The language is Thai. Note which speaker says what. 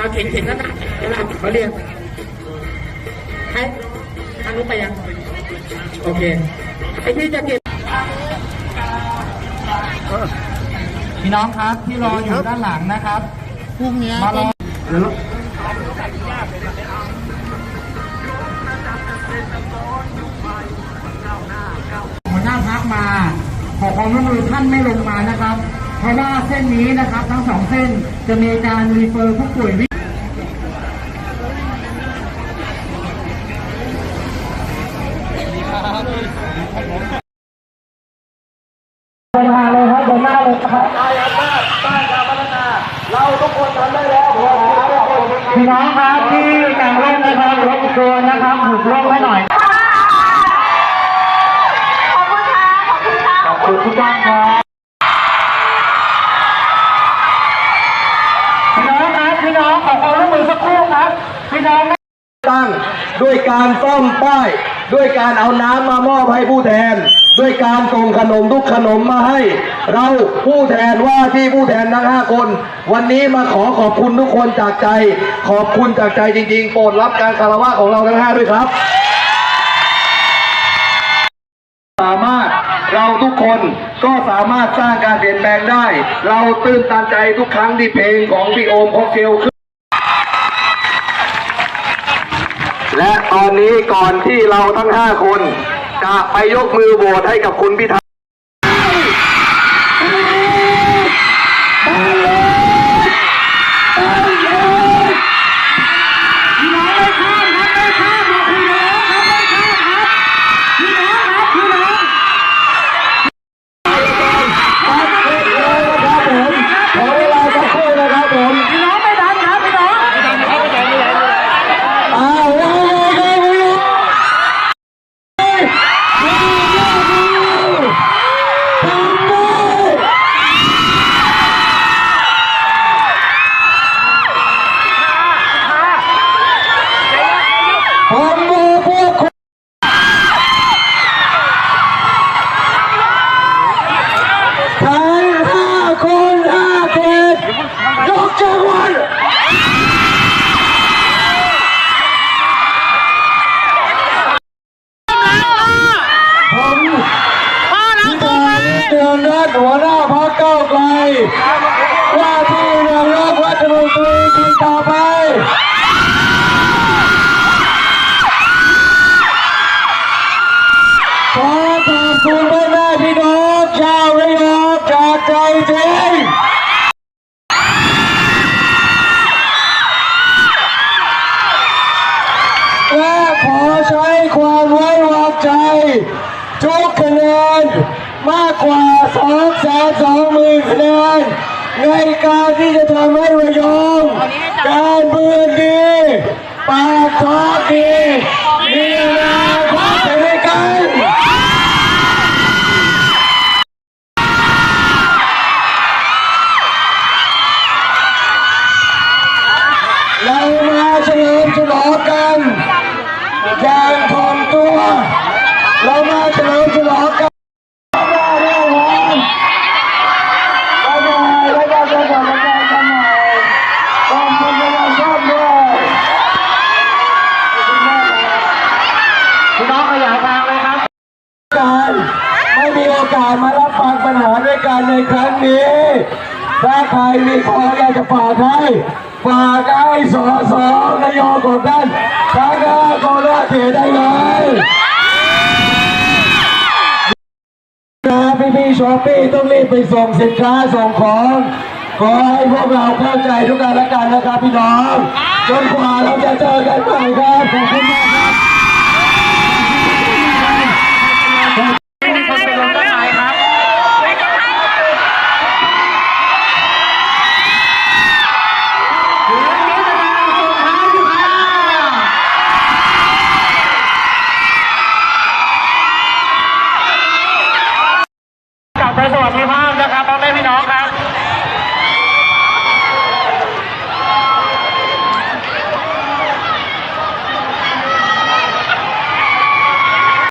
Speaker 1: เอาเข็นเข็นก็ได้เราเขาเรียกให้ทางนู้นไปยัง โอเค ไอ้ที่จะเก็บพี่น้องครับที่รออยู่ด้านหลังนะครับ
Speaker 2: พรุ่งนี้
Speaker 1: มารอเดี๋ยวหัวหน้าพักมา ขอความร่วมมือท่านไม่ลงมานะครับ เพราะว่าเส้นนี้นะครับ ทั้งสองเส้นจะมีการรีเฟอร์ผู้ป่วยางเลยครับเดินหน้าเลยครับพี่น้องครับที่กางร่มนะครับรบกวนนะครับหุบร่มให้หน่อย
Speaker 3: ขอบคุณค่ะขอบคุณค่ะ
Speaker 1: ขอบคุณทุกท่านครับพี่น้องครับพี่น้องขอความร่วมมือสักครู่ครับพี่น้อง
Speaker 4: ตั้งด้วยการซ่อมป้าย ด้วยการเอาน้ำมามอบให้ผู้แทน ด้วยการส่งขนมทุกขนมมาให้ เราผู้แทนว่าที่ผู้แทนทั้งห้าคน วันนี้มาขอขอบคุณทุกคนจากใจ ขอบคุณจากใจจริงๆ โปรดรับการคารวะของเราทั้งห้าด้วยครับ สามารถเราทุกคนก็สามารถสร้างการเปลี่ยนแปลงได้ เราตื่นตันใจทุกครั้งที่เพลงของพี่โอมค็อกเทล และตอนนี้ก่อนที่เราทั้ง 5 คน จะไปยกมือโหวตให้กับคุณพิธา
Speaker 1: พรรค
Speaker 4: เก้าไกล ว่าที่นายกรัฐมนตรีคนต่อไปขอขอบคุณพ่อแม่พี่น้องชาวระยองจากใจจริงและขอใช้ความไว้วางใจทุกคะแนน มากกว่า2แสน2หมื่นคะแนนในการที่จะทำให้ระยองการเมืองดีปากท้องดีมีอนาคตไปด้วยกันเรามาเฉลิมฉลองกันอย่างถ่อมตัว เรามาเฉลิมฉลองกันมาเร็วหอมมาหน่อยแล้วก็จะทำงานกันหน่อยขอบคุณกำลังชอบด้วยขอบคุณมากครับ
Speaker 1: พี่น้องขยายทางเลยครับ
Speaker 4: การไม่มีโอกาสมารับฟัง ปัญหาด้วยกันในครั้งนี้ ถ้าใครมีขออยากจะฝากให้ฝากให้สอสอนายกของท่านทั้งห้าโคราชเขตได้เลยนะพี่พี่ช้อปปี้ต้องรีบไปส่งสินค้าส่งของขอให้พวกเราเข้าใจทุกการละกันนะครับพี่น้อง จนกว่าเราจะเจอกันใหม่ครับขอบคุณ